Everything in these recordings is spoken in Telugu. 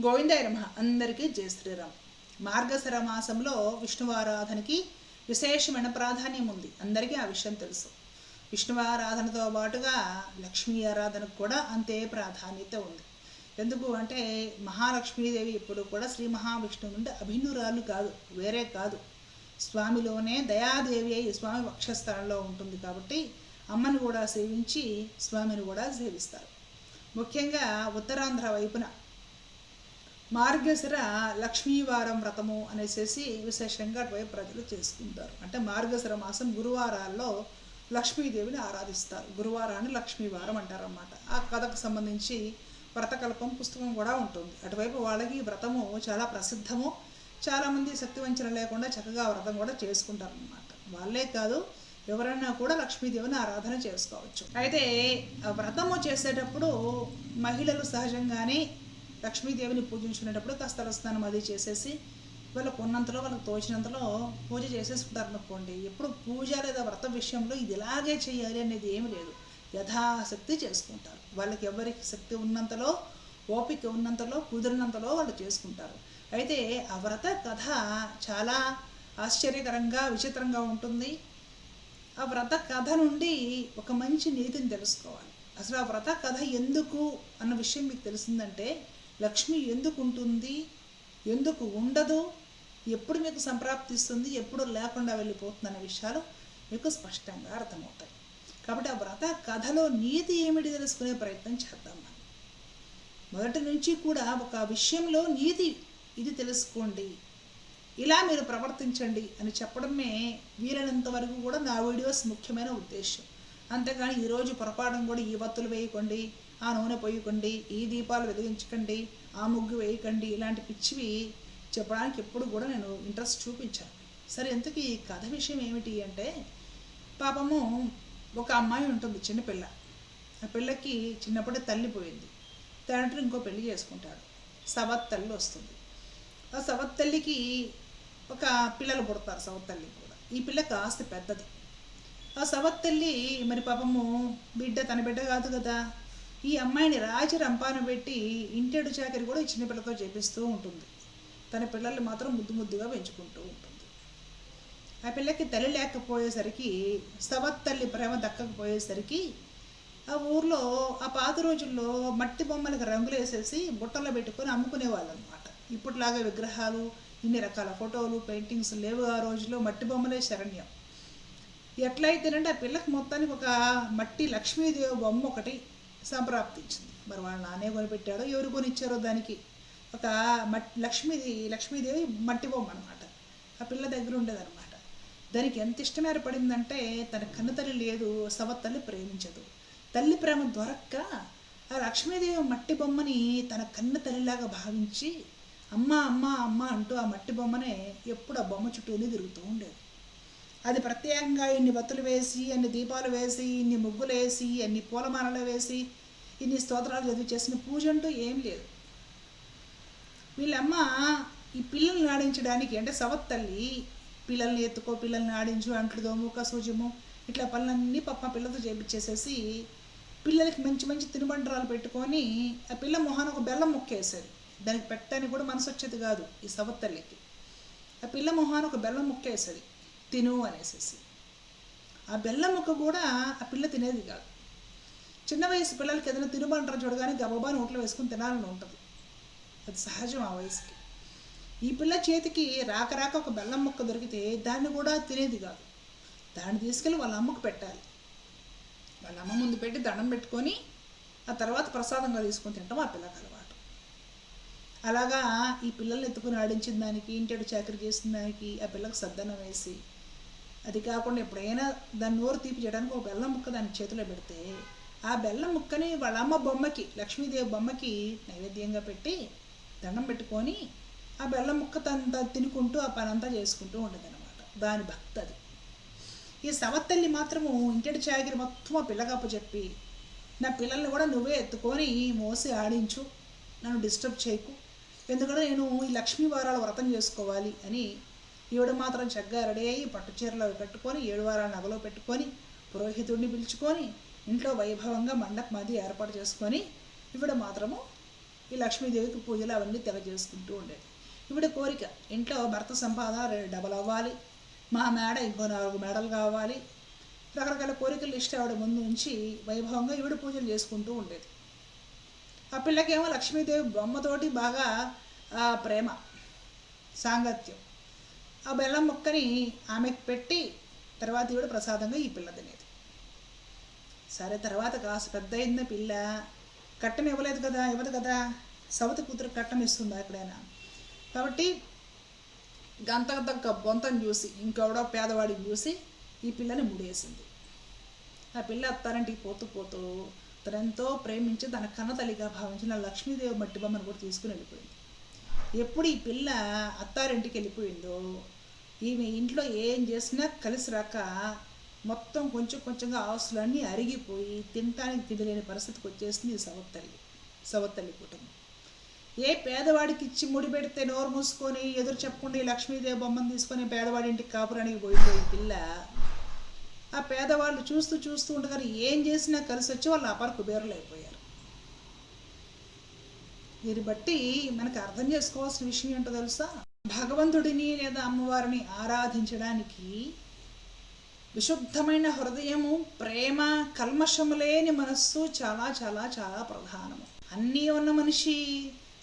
గోవిందాయ నమ. అందరికీ జయ శ్రీరామ్. మార్గశర మాసంలో విష్ణువారాధనకి విశేషమైన ప్రాధాన్యం ఉంది. అందరికీ ఆ విషయం తెలుసు. విష్ణువారాధనతో పాటుగా లక్ష్మీ ఆరాధనకు కూడా అంతే ప్రాధాన్యత ఉంది. ఎందుకు అంటే మహాలక్ష్మీదేవి ఇప్పుడు కూడా శ్రీ మహావిష్ణువు నుండి అభిన్నురాలు కాదు వేరే కాదు. స్వామిలోనే దయాదేవి అయి స్వామి వక్షస్థానంలో ఉంటుంది కాబట్టి అమ్మని కూడా సేవించి స్వామిని కూడా సేవిస్తారు. ముఖ్యంగా ఉత్తరాంధ్ర వైపున మార్గశిర లక్ష్మీవారం వ్రతము అనేసి విశేషంగా అటువైపు ప్రజలు చేసుకుంటారు. అంటే మార్గశిర మాసం గురువారాల్లో లక్ష్మీదేవిని ఆరాధిస్తారు. గురువారాన్ని లక్ష్మీవారం అంటారన్నమాట. ఆ కథకు సంబంధించి వ్రతకల్పం పుస్తకం కూడా ఉంటుంది. అటువైపు వాళ్ళకి వ్రతము చాలా ప్రసిద్ధము. చాలామంది శక్తివంచన లేకుండా చక్కగా వ్రతం కూడా చేసుకుంటారనమాట వాళ్ళే కాదు ఎవరైనా కూడా లక్ష్మీదేవిని ఆరాధన చేసుకోవచ్చు. అయితే వ్రతము చేసేటప్పుడు మహిళలు సహజంగానే లక్ష్మీదేవిని పూజించుకునేటప్పుడు కాస్త తలస్నానం అది చేసేసి వాళ్ళకు ఉన్నంతలో వాళ్ళకి తోచినంతలో పూజ చేసేసుకుంటారు అనుకోండి ఎప్పుడు పూజ లేదా వ్రత విషయంలో ఇది ఇలాగే చేయాలి అనేది ఏమి లేదు. యథాశక్తి చేసుకుంటారు. వాళ్ళకి ఎవరికి శక్తి ఉన్నంతలో ఓపిక ఉన్నంతలో కుదిరినంతలో వాళ్ళు చేసుకుంటారు. అయితే ఆ వ్రత కథ చాలా ఆశ్చర్యకరంగా విచిత్రంగా ఉంటుంది. ఆ వ్రత కథ నుండి ఒక మంచి నీతిని తెలుసుకోవాలి. అసలు ఆ వ్రత కథ ఎందుకు అన్న విషయం మీకు తెలిసిందంటే లక్ష్మి ఎందుకు ఉంటుంది? ఎందుకు ఉండదు? ఎప్పుడు మీకు సంప్రాప్తిస్తుంది? ఎప్పుడు లేకుండా వెళ్ళిపోతుంది అనే విషయాలు మీకు స్పష్టంగా అర్థమవుతాయి. కాబట్టి ఆ వ్రత కథలో నీతి ఏమిటి తెలుసుకునే ప్రయత్నం చేద్దాం మనం. మొదటి నుంచి కూడా ఒక విషయంలో నీతి ఇది తెలుసుకోండి. ఇలా మీరు ప్రవర్తించండి అని చెప్పడమే వీలైనంత వరకు కూడా నా వీడియోస్ ముఖ్యమైన ఉద్దేశం అంతేగాని ఈరోజు పొరపాటును కూడా ఈ వత్తులు వేయకండి. ఆ నూనె పోయకండి ఈ దీపాలు వెలిగించకండి ఆ ముగ్గు వేయకండి ఇలాంటి పిచ్చివి చెప్పడానికి ఎప్పుడు కూడా నేను ఇంట్రెస్ట్ చూపించాను. సరే ఎందుకు ఈ కథ విషయం ఏమిటి అంటే పాపము ఒక అమ్మాయి ఉంటుంది చిన్నపిల్ల ఆ పిల్లకి చిన్నప్పుడే తల్లి పోయింది. తండ్రి ఇంకో పెళ్ళి చేసుకుంటాడు. సవత్ తల్లి వస్తుంది. ఆ సవత్ తల్లికి ఒక పిల్లలు పుడతారు సవత్ తల్లికి కూడా. ఈ పిల్ల కాస్త పెద్దది. ఆ సవత్ తల్లి మరి పాపము బిడ్డ తన బిడ్డ కాదు కదా. ఈ అమ్మాయిని రాజు రంపాన పెట్టి ఇంటెడు చాకరి కూడా చిన్న పిల్లతో చేపిస్తూ ఉంటుంది. తన పిల్లల్ని మాత్రం ముద్దు ముద్దుగా పెంచుకుంటూ ఉంటుంది. ఆ పిల్లకి తల్లి లేకపోయేసరికి సవత్ తల్లి ప్రేమ దక్కకపోయేసరికి ఆ ఊర్లో ఆ పాత రోజుల్లో మట్టి బొమ్మలకు రంగులు వేసేసి బుట్టలో పెట్టుకొని అమ్ముకునేవాళ్ళు అనమాట ఇప్పటిలాగా విగ్రహాలు ఇన్ని రకాల ఫోటోలు పెయింటింగ్స్ లేవు ఆ రోజుల్లో మట్టి బొమ్మలే శరణ్యం. ఎట్లయితేనంటే ఆ పిల్లకి మొత్తానికి ఒక మట్టి లక్ష్మీదేవి బొమ్మ ఒకటి సంప్రాప్తించింది. మరి వాళ్ళ నానే కొనిపెట్టాడో ఎవరు కొనిచ్చారో దానికి ఒక మట్టి లక్ష్మీది లక్ష్మీదేవి మట్టి బొమ్మ అనమాట ఆ పిల్ల దగ్గర ఉండేదన్నమాట. దానికి ఎంత ఇష్టం ఏర్పడిందంటే తన కన్నతల్లి లేదు సవత్తల్లి ప్రేమించదు. తల్లి ప్రేమ దొరక్క ఆ లక్ష్మీదేవి మట్టి బొమ్మని తన కన్న తల్లిలాగా భావించి అమ్మ అమ్మ అమ్మ అంటూ ఆ మట్టి బొమ్మనే ఎప్పుడు ఆ బొమ్మ చుట్టూనే తిరుగుతూ ఉండేది. అది ప్రత్యేకంగా ఇన్ని బత్తులు వేసి అన్ని దీపాలు వేసి ఇన్ని ముగ్గులు వేసి అన్ని పూలమాలలు వేసి ఇన్ని స్తోత్రాలు చదివి చేసిన పూజ అంటూ ఏం లేదు. వీళ్ళమ్మ ఈ పిల్లల్ని ఆడించడానికి అంటే సవత్ తల్లి పిల్లల్ని ఎత్తుకో పిల్లల్ని ఆడించు అంట్లు దోము కసూజము ఇట్లా పనులన్నీ పప్ప పిల్లతో చేపించేసేసి పిల్లలకి మంచి మంచి తినుబండరాలు పెట్టుకొని ఆ పిల్ల మొహాన ఒక బెల్లం ముక్కేసేది దానికి పెట్టడానికి కూడా మనసు వచ్చేది కాదు ఈ సవత్ తల్లికి. ఆ పిల్ల మొహాన ఒక బెల్లం ముక్కేసేది తిను అనేసేసి. ఆ బెల్లం ముక్క కూడా ఆ పిల్ల తినేది కాదు. చిన్న వయసు పిల్లలకి ఏదైనా తినుబంటారు చూడగానే గబగబా నోట్లో వేసుకుని తినాలని ఉంటుంది. అది సహజం ఆ వయసుకి. ఈ పిల్ల చేతికి రాక రాక ఒక బెల్లం ముక్క దొరికితే దాన్ని కూడా తినేది కాదు. దాన్ని తీసుకెళ్ళి వాళ్ళ అమ్మకు పెట్టాలి. వాళ్ళ అమ్మ ముందు పెట్టి దండం పెట్టుకొని ఆ తర్వాత ప్రసాదంగా తీసుకొని తింటాం ఆ పిల్లకి అలవాటు. అలాగా ఈ పిల్లల్ని ఎత్తుకుని ఆడించిన దానికి ఇంటి చాకరీ చేసిన దానికి ఆ పిల్లకు సద్దనం వేసి అది కాకుండా ఎప్పుడైనా దాన్ని నోరు తీపి చేయడానికి ఒక బెల్లం ముక్క దాని చేతిలో పెడితే ఆ బెల్లం ముక్కని వాళ్ళ అమ్మ బొమ్మకి లక్ష్మీదేవి బొమ్మకి నైవేద్యంగా పెట్టి దండం పెట్టుకొని ఆ బెల్లం ముక్క తన తినుకుంటూ ఆ పని అంతా చేసుకుంటూ ఉండేది అనమాట దాని భక్తి అది. ఈ సవత్తల్లి మాత్రము ఇంటి చాగిరి మొత్తం ఆ పిల్లకప్పు చెప్పి నా పిల్లల్ని కూడా నువ్వే ఎత్తుకొని మోసి ఆడించు నన్ను డిస్టర్బ్ చేయకు. ఎందుకంటే నేను ఈ లక్ష్మీ వారాల వ్రతం చేసుకోవాలి అని ఈవిడ మాత్రం చక్కగా రెడీ అయ్యి పట్టుచీరలో కట్టుకొని ఏడు వారాల నగలో పెట్టుకొని పురోహితుడిని పిలుచుకొని ఇంట్లో వైభవంగా మండపం అది ఏర్పాటు చేసుకొని ఈవిడ మాత్రము ఈ లక్ష్మీదేవికి పూజలు అవన్నీ తెగ చేసుకుంటూ ఉండేది. ఇవిడ కోరిక ఇంట్లో భర్త సంపాదన రెండు డబల్ అవ్వాలి మా మేడ ఇంకో నాలుగు మేడలు కావాలి. రకరకాల కోరికలు ఇష్ట ఆవిడ ముందు ఉంచి వైభవంగా ఈవిడ పూజలు చేసుకుంటూ ఉండేది. ఆ పిల్లకేమో లక్ష్మీదేవి బొమ్మతోటి బాగా ప్రేమ సాంగత్యం. ఆ బెల్లం ముక్కని ఆమెకు పెట్టి తర్వాత ఈవిడ ప్రసాదంగా ఈ పిల్ల తినేది. సరే తర్వాత కాస్త పెద్ద అయింది పిల్ల కట్టం ఇవ్వలేదు కదా ఇవ్వదు కదా సవతి కూతురు కట్టం ఇస్తుందా ఎక్కడైనా? కాబట్టి గంత తగ్గ చూసి ఇంకెవడో పేదవాడిని చూసి ఈ పిల్లని ముడేసింది. ఆ పిల్ల అత్తారింటికి పోతూ పోతూ తనెంతో ప్రేమించి తన కన్న తల్లిగా భావించిన లక్ష్మీదేవి మట్టి బొమ్మను కూడా తీసుకుని వెళ్ళిపోయింది. ఎప్పుడు ఈ పిల్ల అత్తారింటికి వెళ్ళిపోయిందో ఈమె ఇంట్లో ఏం చేసినా కలిసి రాక మొత్తం కొంచెం కొంచెంగా ఆస్తులన్నీ అరిగిపోయి తినటానికి తినలేని పరిస్థితికి వచ్చేసింది సవత్తల్లి సవత్తల్లి కుటుంబం. ఏ పేదవాడికి ఇచ్చి ముడి పెడితే నోరు మూసుకొని ఎదురు చెప్పకుండా ఈ లక్ష్మీదేవి బొమ్మను తీసుకొని పేదవాడి ఇంటికి కాపురానికి పోయిపోయి పిల్ల ఆ పేదవాళ్ళు చూస్తూ చూస్తూ ఉండగానే ఏం చేసినా కలిసి వచ్చి వాళ్ళు అపార కుబేరులు అయిపోయారు దీన్ని బట్టి మనకు అర్థం చేసుకోవాల్సిన విషయం ఏంటో తెలుసా? భగవంతుడిని లేదా అమ్మవారిని ఆరాధించడానికి విశుద్ధమైన హృదయము ప్రేమ కల్మషము లేని మనస్సు చాలా చాలా చాలా ప్రధానము. అన్నీ ఉన్న మనిషి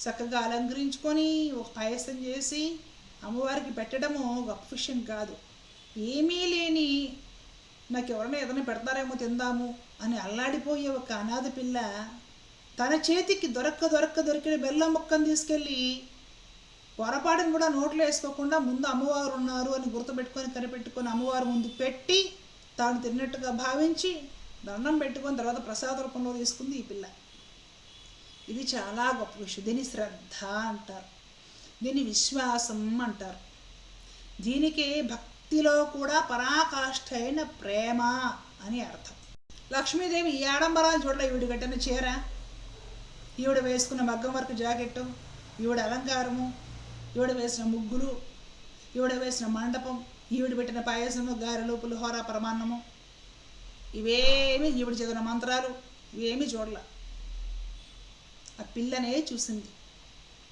చక్కగా అలంకరించుకొని ఒక పాయసం చేసి అమ్మవారికి పెట్టడము గొప్ప విషయం కాదు. ఏమీ లేని నాకు ఎవరైనా ఏదైనా పెడతారేమో తిందాము అని అల్లాడిపోయే ఒక అనాథ పిల్ల తన చేతికి దొరక్క దొరక్క దొరికిన బెల్లం ముక్కను తీసుకెళ్ళి పొరపాటును కూడా నోట్లో వేసుకోకుండా ముందు అమ్మవారు ఉన్నారు అని గుర్తుపెట్టుకొని కనిపెట్టుకొని అమ్మవారు ముందు పెట్టి తాను తిన్నట్టుగా భావించి దండం పెట్టుకొని తర్వాత ప్రసాద రూపంలో తీసుకుంది ఈ పిల్ల. ఇది చాలా గొప్ప విషయం. దీని శ్రద్ధ అంటారు. దీని విశ్వాసం అంటారు. దీనికి భక్తిలో కూడా పరాకాష్ఠ అయిన ప్రేమ అని అర్థం. లక్ష్మీదేవి ఈ ఆడంబరాలు చూడలే ఈవిడ కట్టిన చీర ఈవిడ వేసుకున్న మగ్గం వరకు జాకెట్టు ఈవిడ అలంకారము ఈవిడ వేసిన ముగ్గులు ఈవిడ వేసిన మండపం ఈవిడ పెట్టిన పాయసము గారెలు పులిహోర పరమాన్నము. ఇవేమి ఈవిడ చదివిన మంత్రాలు ఇవేమి చూడలే. ఆ పిల్లనే చూసింది.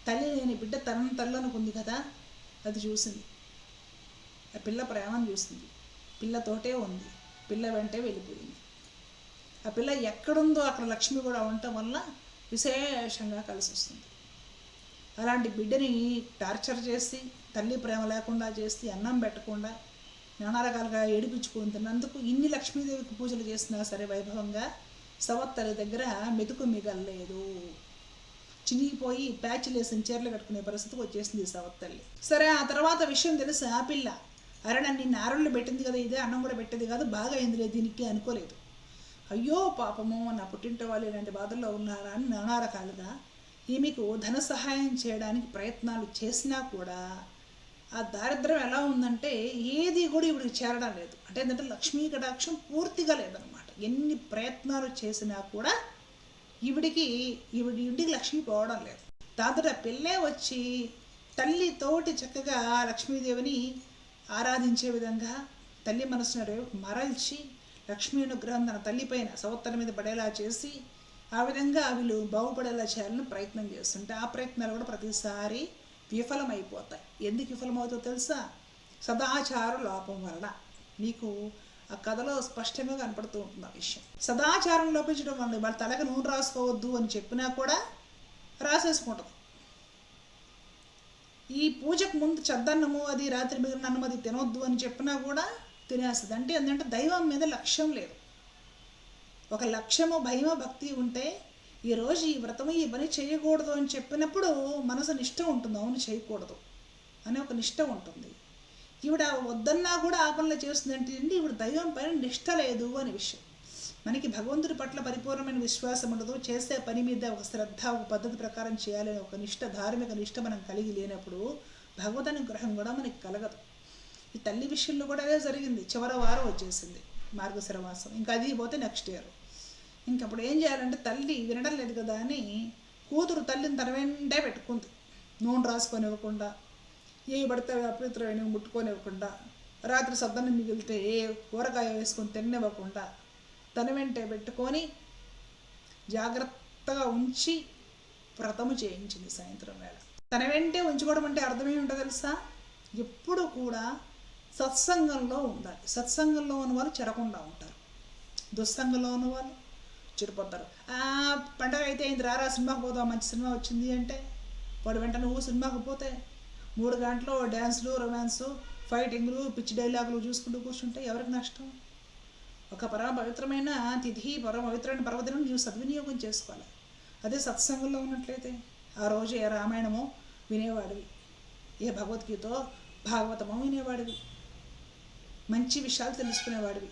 తల్లి లేని బిడ్డ తన తల్లనుకుంది కదా అది చూసింది. ఆ పిల్ల ప్రేమను చూసింది. పిల్లతోటే ఉంది. పిల్ల వెంటే వెళ్ళిపోయింది. ఆ పిల్ల ఎక్కడుందో అక్కడ లక్ష్మి కూడా ఉండటం వల్ల విశేషంగా కలిసి వస్తుంది. అలాంటి బిడ్డని టార్చర్ చేసి తల్లి ప్రేమ లేకుండా చేసి అన్నం పెట్టకుండా నానా రకాలుగా ఏడిపించుకుని తిన్నందుకు ఇన్ని లక్ష్మీదేవికి పూజలు చేసినా సరే వైభవంగా సవత్తల దగ్గర మెతుకు మిగల్లేదు. చినిగిపోయి ప్యాచ్లేసిన చీరలు కట్టుకునే పరిస్థితికి వచ్చేసింది సవత్తల్లి. సరే ఆ తర్వాత విషయం తెలిసి? ఆ పిల్ల అరే నన్ను నిన్న ఆరుళ్ళు పెట్టింది కదా ఇదే అన్నం కూడా పెట్టేది కాదు బాగా అయిందిలే దీనికి అనుకోలేదు. అయ్యో పాపము నా పుట్టింట వాళ్ళు ఇలాంటి బాధల్లో ఉన్నారా అని నానా రకాలుగా ఈమెకు ధన సహాయం చేయడానికి ప్రయత్నాలు చేసినా కూడా ఆ దారిద్ర్యం ఎలా ఉందంటే ఏది కూడా ఇవిడికి చేరడం లేదు. అంటే ఏంటంటే లక్ష్మీ కటాక్షం పూర్తిగా లేదనమాట ఎన్ని ప్రయత్నాలు చేసినా కూడా ఈవిడికి ఈవిడి ఇంటికి లక్ష్మి పోవడం లేదు. దాంతో పిల్లే వచ్చి తల్లితోటి చక్కగా లక్ష్మీదేవిని ఆరాధించే విధంగా తల్లి మనసును రేపు మరల్చి లక్ష్మీ అనుగ్రహం తన తల్లిపైన సవత్తల మీద పడేలా చేసి ఆ విధంగా వీళ్ళు బాగుపడేలా చేయాలని ప్రయత్నం చేస్తుంటే ఆ ప్రయత్నాలు కూడా ప్రతిసారి విఫలమైపోతాయి. ఎందుకు విఫలమవుతుందో తెలుసా? సదాచార లోపం వలన. మీకు ఆ కథలో స్పష్టంగా కనపడుతూ ఉంటుంది ఆ విషయం. సదాచారం లోపించడం వల్ల వాళ్ళ తలకి నూనె రాసుకోవద్దు అని చెప్పినా కూడా రాసేసుకుంటుంది. ఈ పూజకు ముందు చద్దన్నము అది రాత్రి మిగిలిన అన్నం అది తినొద్దు అని చెప్పినా కూడా తినేస్తుంది. అంటే ఏంటంటే దైవం మీద లక్ష్యం లేదు. ఒక లక్ష్యము భయము భక్తి ఉంటే ఈరోజు ఈ వ్రతము ఈ పని చేయకూడదు అని చెప్పినప్పుడు మనసు నిష్ట ఉంటుంది. అవును చేయకూడదు అనే ఒక నిష్ట ఉంటుంది. ఈవిడ వద్దన్నా కూడా ఆ పనులు చేస్తుందంటే అండి ఈవిడ దైవం పైన నిష్ట లేదు అనే విషయం. మనకి భగవంతుడి పట్ల పరిపూర్ణమైన విశ్వాసం ఉండదు. చేసే పని మీద ఒక శ్రద్ధ ఒక పద్ధతి ప్రకారం చేయాలని ఒక నిష్ట ధార్మిక నిష్ట మనం కలిగి లేనప్పుడు భగవద్ అనుగ్రహం కూడా మనకి కలగదు. ఈ తల్లి విషయంలో కూడా అదే జరిగింది. చివరి వారం వచ్చేసింది మార్గశిర మాసం. ఇంకా అది పోతే నెక్స్ట్ ఇయర్ ఇంకప్పుడు ఏం చేయాలంటే తల్లి వినడం లేదు కదా అని కూతురు తల్లిని తన వెంటే పెట్టుకుంది. నూనె రాసుకొని ఇవ్వకుండా ఏ పడితే అపవిత్రమైన ముట్టుకొని ముట్టుకొనివ్వకుండా రాత్రి సద్దనం మిగిలితే ఏ కూరగాయ వేసుకొని తిన్నివ్వకుండా తన వెంటే పెట్టుకొని జాగ్రత్తగా ఉంచి వ్రతము చేయించింది సాయంత్రం వేళ. తన వెంటే ఉంచుకోవడం అంటే అర్థమే ఉంటుంది తెలుసా? ఎప్పుడు కూడా సత్సంగంలో ఉండాలి. సత్సంగంలో ఉన్న వాళ్ళు చెరకుండా ఉంటారు. దుస్సంగంలో ఉన్న వాళ్ళు చెడిపోతారు. పండగ అయితే అయింది రారా సినిమాకి పోదాం మంచి సినిమా వచ్చింది అంటే వాడు వెంట నువ్వు సినిమాకి పోతే మూడు గంటలు డ్యాన్సులు రొమాన్సు ఫైటింగ్లు పిచ్చి డైలాగులు చూసుకుంటూ కూర్చుంటే ఎవరికి నష్టం? ఒక పరమ పవిత్రమైన తిథి పరమ పవిత్రమైన పర్వదినం నీవు సద్వినియోగం చేసుకోవాలి. అదే సత్సంగంలో ఉన్నట్లయితే ఆ రోజు ఏ రామాయణమో వినేవాడివి. ఏ భగవద్గీతో భాగవతమో వినేవాడివి. మంచి విషయాలు తెలుసుకునేవాడివి.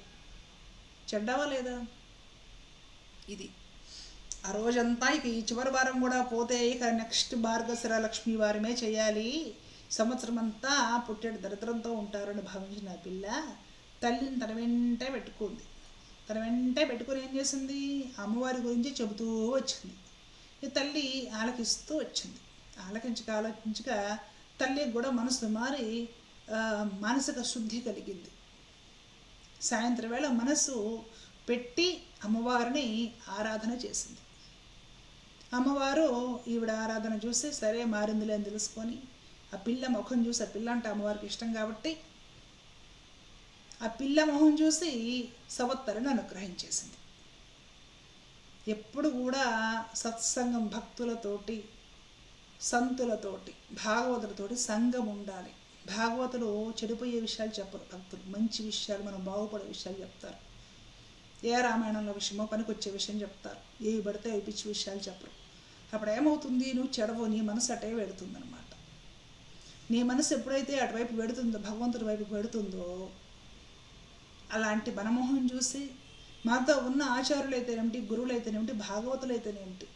చెడ్డావా లేదా? ఇది. ఆ రోజంతా ఇక ఈ చివరి వారం కూడా పోతే ఇక నెక్స్ట్ భార్గశర లక్ష్మి వారమే చేయాలి. సంవత్సరం అంతా పుట్టేడు దరిద్రంతో ఉంటారని భావించిన పిల్ల తల్లిని తన వెంటే పెట్టుకుంది. తన వెంటే పెట్టుకుని ఏం చేసింది? అమ్మవారి గురించి చెబుతూ వచ్చింది. ఈ తల్లి ఆలకిస్తూ వచ్చింది. ఆలకించక ఆలోచించక తల్లికి కూడా మనసు మారి మానసిక శుద్ధి కలిగింది. సాయంత్రం వేళ మనసు పెట్టి అమ్మవారిని ఆరాధన చేసింది. అమ్మవారు ఈవిడ ఆరాధన చూసి సరే మారిందిలే అని తెలుసుకొని ఆ పిల్ల ముఖం చూసి ఆ పిల్ల అంటే అమ్మవారికి ఇష్టం కాబట్టి ఆ పిల్ల మొహం చూసి సవత్తరిని అనుగ్రహించేసింది. ఎప్పుడు కూడా సత్సంగం భక్తులతోటి సంతులతోటి భాగవతులతోటి సంఘం ఉండాలి. భాగవతులు చెడిపోయే విషయాలు చెప్పరు భక్తులు. మంచి విషయాలు మనం బాగుపడే విషయాలు చెప్తారు. ఏ రామాయణంలో విషయమో పనికొచ్చే విషయం చెప్తారు. ఏవి పడితే అవి పిచ్చి విషయాలు చెప్పరు. అప్పుడు ఏమవుతుంది? నువ్వు చెడవు నీ మనసు అటే వెడుతుందనమాట నీ మనసు ఎప్పుడైతే అటువైపు వెడుతుందో భగవంతుడి వైపు వెడుతుందో అలాంటి మనమోహం చూసి మాతో ఉన్న ఆచార్యులు అయితేనేమిటి గురువులు అయితేనేమిటి భాగవతులు అయితేనేమిటి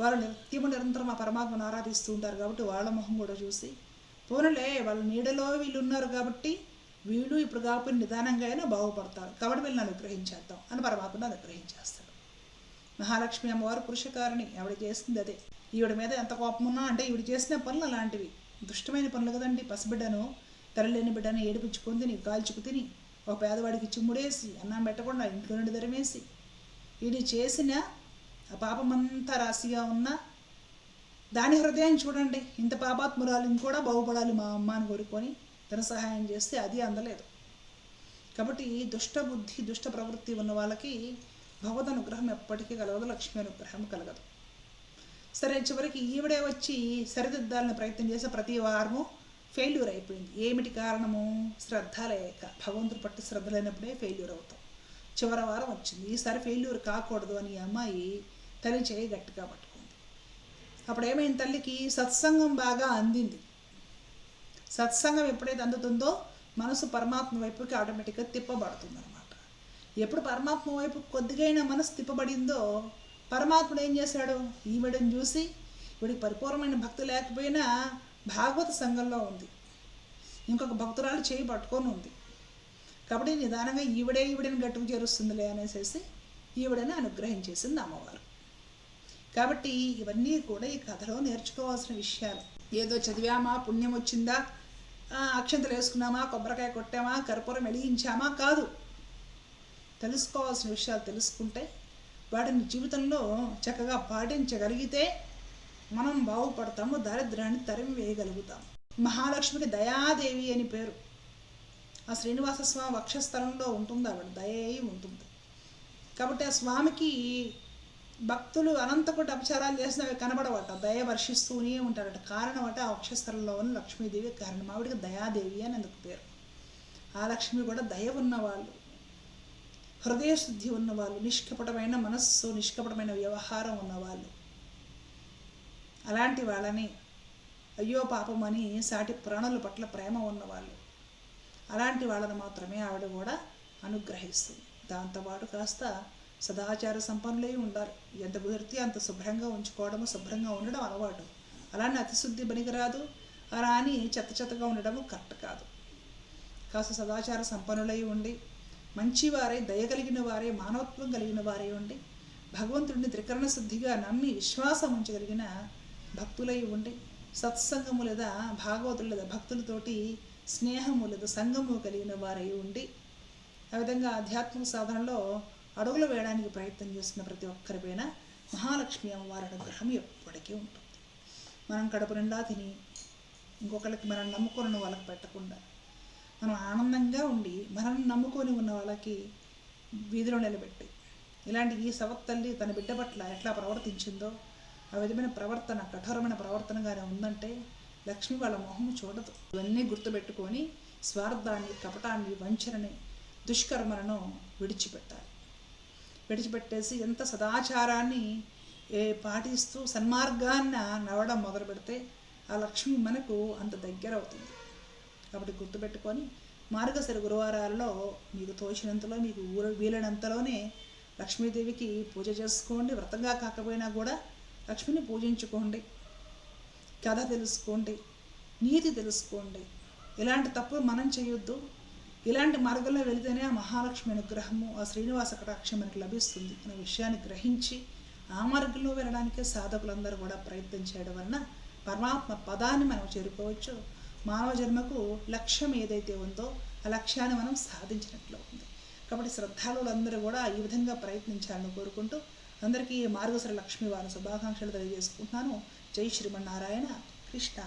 వారు నిత్యము నిరంతరం ఆ పరమాత్మను ఆరాధిస్తూ ఉంటారు కాబట్టి వాళ్ళ మొహం కూడా చూసి పోనలే వాళ్ళ నీడలో వీళ్ళు ఉన్నారు కాబట్టి వీళ్ళు ఇప్పుడు కాకపోయిన నిదానంగా అయినా బాగుపడతారు. కాబట్టి వీళ్ళని అనుగ్రహించేద్దాం అని పరమాత్మను అనుగ్రహించేస్తాడు. మహాలక్ష్మి అమ్మవారు పురుషకారిణి ఆవిడ చేసింది అదే. ఈవిడ మీద ఎంత కోపం ఉన్నా అంటే ఈవిడ చేసిన పనులు అలాంటివి. దుష్టమైన పనులు కదండి. పసిబిడ్డను తరలేని బిడ్డను ఏడిపించుకొని తిని కాల్చుకు తిని ఒక పేదవాడికి చిమ్ముడేసి అన్నం పెట్టకుండా ఇంట్లో నుండి ధరమేసి ఇది చేసిన ఆ పాపమంతా రాశిగా ఉన్న దాని హృదయాన్ని చూడండి. ఇంత పాపాత్మురాలు కూడా బాగుపడాలి మా అమ్మ అని కోరుకొని ధనసహాయం చేస్తే అది అందలేదు. కాబట్టి దుష్టబుద్ధి దుష్ట ప్రవృత్తి ఉన్న వాళ్ళకి భగవద్ అనుగ్రహం ఎప్పటికీ కలగదు లక్ష్మీ అనుగ్రహం కలగదు. సరే చివరికి ఈవిడే వచ్చి సరిదిద్దాలని ప్రయత్నం చేసే ప్రతి వారము ఫెయిల్యూర్ అయిపోయింది. ఏమిటి కారణము? శ్రద్ధ లేక. భగవంతుడి పట్టు శ్రద్ధ లేనప్పుడే ఫెయిల్యూర్ అవుతాం. చివరి వారం వచ్చింది. ఈసారి ఫెయిల్యూర్ కాకూడదు అని అమ్మాయి తల్లి చేయి గట్టిగా పట్టుకుంది. అప్పుడు ఏమైంది తల్లికి? సత్సంగం బాగా అందింది. సత్సంగం ఎప్పుడైతే అందుతుందో మనసు పరమాత్మ వైపుకి ఆటోమేటిక్గా తిప్పబడుతుంది అనమాట ఎప్పుడు పరమాత్మ వైపు కొద్దిగైనా మనసు తిప్పబడిందో పరమాత్ముడు ఏం చేశాడు? ఈవిడని చూసి వీడికి పరిపూర్ణమైన భక్తి లేకపోయినా భాగవత సంఘంలో ఉంది. ఇంకొక భక్తురాలు చేయి పట్టుకొని ఉంది. కాబట్టి నిదానంగా ఈవిడే ఈవిడని గట్టుకు చేరుస్తుందిలే అనేసి ఈవిడని అనుగ్రహించేసింది అమ్మవారు. కాబట్టి ఇవన్నీ కూడా ఈ కథలో నేర్చుకోవాల్సిన విషయాలు. ఏదో చదివామా? పుణ్యం వచ్చిందా? అక్షంతలు వేసుకున్నామా కొబ్బరికాయ కొట్టామా కర్పూరం వెలిగించామా? కాదు. తెలుసుకోవాల్సిన విషయాలు తెలుసుకుంటే వాటిని జీవితంలో చక్కగా పాటించగలిగితే మనం బాగుపడతాము దారిద్ర్యాన్ని తరిమి వేయగలుగుతాం మహాలక్ష్మికి దయాదేవి అని పేరు. ఆ శ్రీనివాస స్వామి వక్షస్థలంలో ఉంటుంది? ఆవిడ దయ ఉంటుంది? కాబట్టి ఆ స్వామికి భక్తులు అనంతకోటి అపచారాలు చేసినవి కనబడవట దయ వర్షిస్తూనే ఉంటారట. కారణం ఆ వక్షస్థలంలో ఉన్న లక్ష్మీదేవి కారణం. ఆవిడకి దయాదేవి అని అందుకు పేరు. ఆ లక్ష్మి కూడా దయ ఉన్నవాళ్ళు. హృదయ శుద్ధి ఉన్నవాళ్ళు. నిష్కపటమైన మనస్సు నిష్కపటమైన వ్యవహారం ఉన్నవాళ్ళు. అలాంటి వాళ్ళని అయ్యో పాపం అని సాటి ప్రాణుల పట్ల ప్రేమ ఉన్నవాళ్ళు. అలాంటి వాళ్ళని మాత్రమే ఆవిడ కూడా అనుగ్రహిస్తుంది. దాంతోపాటు కాస్త సదాచార సంపన్నులై ఉండాలి. ఎంత కుదిరితే అంత శుభ్రంగా ఉంచుకోవడము శుభ్రంగా ఉండడం అలవాటు. అలానే అతిశుద్ధి పనికిరాదు అలా అని చెత్త చెత్తగా ఉండడము కరెక్ట్ కాదు. కాస్త సదాచార సంపన్నులై ఉండి మంచివారై దయ కలిగిన వారే మానవత్వం కలిగిన వారే ఉండి భగవంతుడిని త్రికరణ శుద్ధిగా నమ్మి విశ్వాసం ఉంచగలిగిన భక్తులై ఉండి సత్సంగము లేదా భాగవతులు లేదా భక్తులతోటి స్నేహము లేదా సంగము కలిగిన వారై ఉండి ఆ విధంగా ఆధ్యాత్మిక సాధనలో అడుగులు వేయడానికి ప్రయత్నం చేస్తున్న ప్రతి ఒక్కరిపైన మహాలక్ష్మి అమ్మవారి అనుగ్రహం ఎప్పటికీ ఉంటుంది. మనం కడుపు నిండా తిని ఇంకొకరికి మనం నమ్ముకొని వాళ్ళకి పెట్టకుండా మనం ఆనందంగా ఉండి మనల్ని నమ్ముకొని ఉన్న వాళ్ళకి వీధిలో నిలబెట్టి ఇలాంటి ఈ సవత్తల్లి తన బిడ్డ పట్ల ఎట్లా ప్రవర్తించిందో ఆ విధమైన ప్రవర్తన కఠోరమైన ప్రవర్తనగానే ఉందంటే లక్ష్మి వాళ్ళ మొహం చూడదు. ఇవన్నీ గుర్తుపెట్టుకొని స్వార్థాన్ని కపటాన్ని వంచనని దుష్కర్మలను విడిచిపెట్టాలి. విడిచిపెట్టేసి ఎంత సదాచారాన్ని ఏ పాటిస్తూ సన్మార్గాన్న నడవడం మొదలు పెడితే ఆ లక్ష్మి మనకు అంత దగ్గర అవుతుంది. కాబట్టి గుర్తుపెట్టుకొని మార్గశిర గురువారాల్లో మీకు తోచినంతలో మీకు ఊర వీలైనంతలోనే లక్ష్మీదేవికి పూజ చేసుకోండి. వ్రతంగా కాకపోయినా కూడా లక్ష్మిని పూజించుకోండి. కథ తెలుసుకోండి. నీతి తెలుసుకోండి. ఇలాంటి తప్పులు మనం చేయొద్దు. ఇలాంటి మార్గంలో వెళితేనే ఆ మహాలక్ష్మి అనుగ్రహము ఆ శ్రీనివాస కటాక్షం మనకి లభిస్తుంది అనే విషయాన్ని గ్రహించి ఆ మార్గంలో వెళ్ళడానికే సాధకులందరూ కూడా ప్రయత్నం చేయడం వలన పరమాత్మ పదాన్ని మనం చేరుకోవచ్చు. మానవ జన్మకు లక్ష్యం ఏదైతే ఉందో ఆ లక్ష్యాన్ని మనం సాధించినట్లు ఉంది. కాబట్టి శ్రద్ధాళులందరూ కూడా ఈ విధంగా ప్రయత్నించాలని కోరుకుంటూ అందరికీ మార్గశిర లక్ష్మి వారి శుభాకాంక్షలు తెలియజేసుకుంటున్నాను. జై శ్రీమన్నారాయణ. కృష్ణ